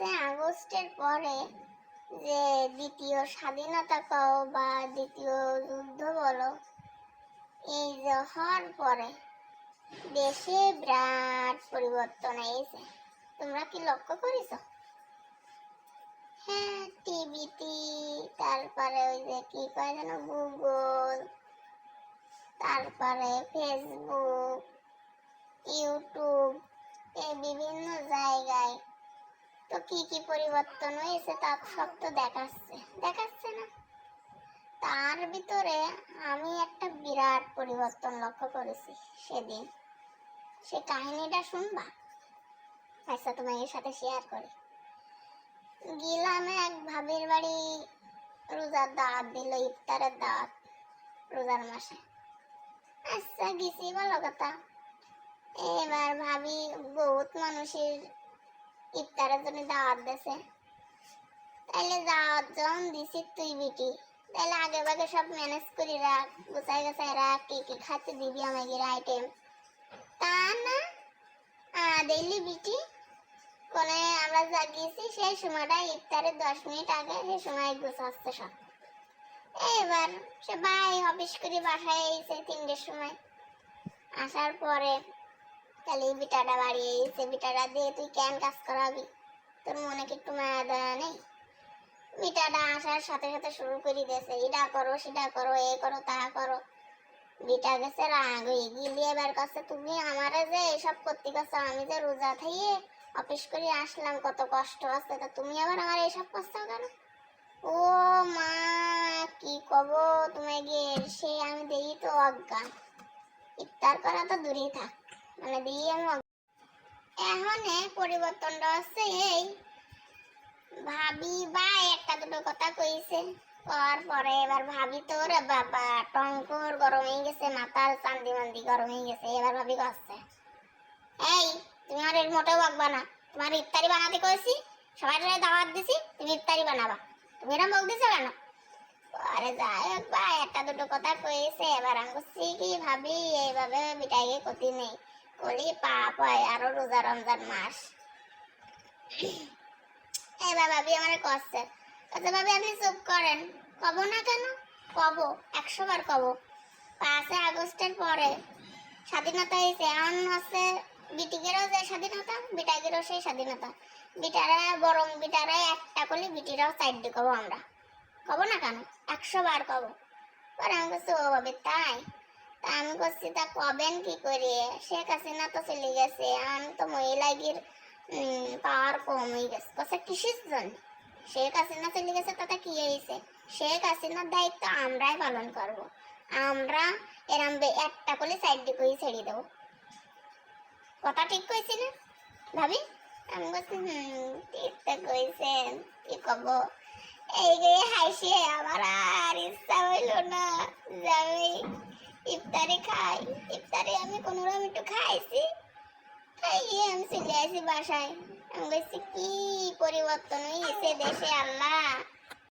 পাঁচই আগস্টের পরে যে দ্বিতীয় স্বাধীনতা কও বা দ্বিতীয় যুদ্ধ বলো, এই যে হওয়ার পরে দেশে বিরাট পরিবর্তন এসেছে। তোমরা কি লক্ষ্য করেছ? হ্যাঁ টিভিতে, তারপরে ওই যে কি কয় যেন, গুগল, তারপরে ফেসবুক, ইউটিউব, এই বিভিন্ন জায়গায় তো কি কি পরিবর্তন হয়েছে তা সব তো দেখাচ্ছে। দেখাচ্ছে না। তার ভিতরে আমি একটা বিরাট পরিবর্তন লক্ষ্য করেছি সেদিন। সে কাহিনীটা শুনবা? আচ্ছা তোমার সাথে শেয়ার করি। গেলাম এক ভাবির বাড়ি, রোজার দাওয়াত দিল, ইফতারের দাওয়াত রোজার মাসে। আচ্ছা গেছি ভালো কথা। এবার ভাবি, বহুত মানুষের ইফতারের জন্য দাওয়াত দিছে। তাইলে দাওয়াত যখন দিছি তুই বিটি তাহলে আগে ভাগে সব ম্যানেজ করে রাখ, গুছাই গুছাই রাখ, কি কি খাতে দিবি আমাকে আইটেম তা না দিলি বিটি কোনে আমরা যা গিয়েছি সেই সময়টা ইফতারের দশ মিনিট আগে সেই সময় গুছাচ্ছে সব। এবার সে ভাই অফিস করে বাসায় এসে তিনটের সময়। আসার পরে তাহলে এই বিটাটা বাড়ি এসে বিটাটা দিয়ে তুই কেন কাজ করাবি? তোর মনে কি একটু মায়া দয়া নেই? বিটাটা আসার সাথে সাথে শুরু করে দিয়েছে এটা করো, সেটা করো, এ করো, তা করো। বিটা গেছে রাগ হয়ে গিয়ে এবার কাছে তুমি আমারে যে এসব করতে গেছো, আমি যে রোজা থাইয়ে অফিস করে আসলাম, কত কষ্ট আছে, তা তুমি আবার আমার এইসব করছ কেন? ও মা, কি কব তুমি গিয়ে, সে আমি দেখি তো অজ্ঞান। ইফতার করা তো দূরেই থাক। মানে আমি এখন পরিবর্তনটা হচ্ছে এই। ভাবি বা একটা দুটো কথা কইছে। কর পরে এবার ভাবি তো রে বাবা টঙ্কর গরম হয়ে গেছে মাথার চান্দি মান্দি গরম হয়ে গেছে, এবার ভাবি কচ্ছে এই, তুমি আর এর মোটেও বাগবা না। তোমার ইফতারি বানাতে কইছি, সবাই দাওয়াত দিছি, তুমি ইফতারি বানাবা। তুমি এরকম বলতেছো কেন? আরে যাই হোক ভাই, একটা দুটো কথা কইছে, এবার আমি কি ভাবি, এইভাবে বিটাইকে ক্ষতি নেই। কলি পাপ হয় আরও রোজা রমজান মাস। এবার ভাবি আমার কষ্ট আচ্ছা ভাবি আপনি চুপ করেন। কব না কেন? কব, একশো বার কব। পাঁচই আগস্টের পরে স্বাধীনতা হয়েছে। এখন হচ্ছে বিটিকেরও যে স্বাধীনতা, বিটাকেরও সেই স্বাধীনতা। বিটারা বরং বিটারা একটা করলে বিটিরাও দিয়ে কব আমরা। কব না কেন? একশো বার কব। পরে আমি করছি ও ভাবি তাই। আমি করছি তা কবেন কি করে? শেখ হাসিনা তো চলে গেছে। আমি তো মহিলাগির পাওয়ার কম হয়ে গেছে। কথা কিসের জন্য? শেখ হাসিনা চলে গেছে, তাতে কি হয়েছে? শেখ হাসিনার দায়িত্ব আমরাই পালন করব। আমরা এরম একটা করে সাইড দিয়ে করে ছেড়ে দেবো। কথা ঠিক কইছি না, ভাবি? আমি বলছি, হুম, ঠিক তো কইছেন, কি কব? এই যে হাসি, আমার আর ইচ্ছা হইল না যে আমি ইফতারি খাই। ইফতারে আমি কোনো রকম একটু খাইছি। খাইয়ে আমি চলে আসি বাসায়। আমি বলছি, কি পরিবর্তন হয়েছে দেশে, আল্লাহ?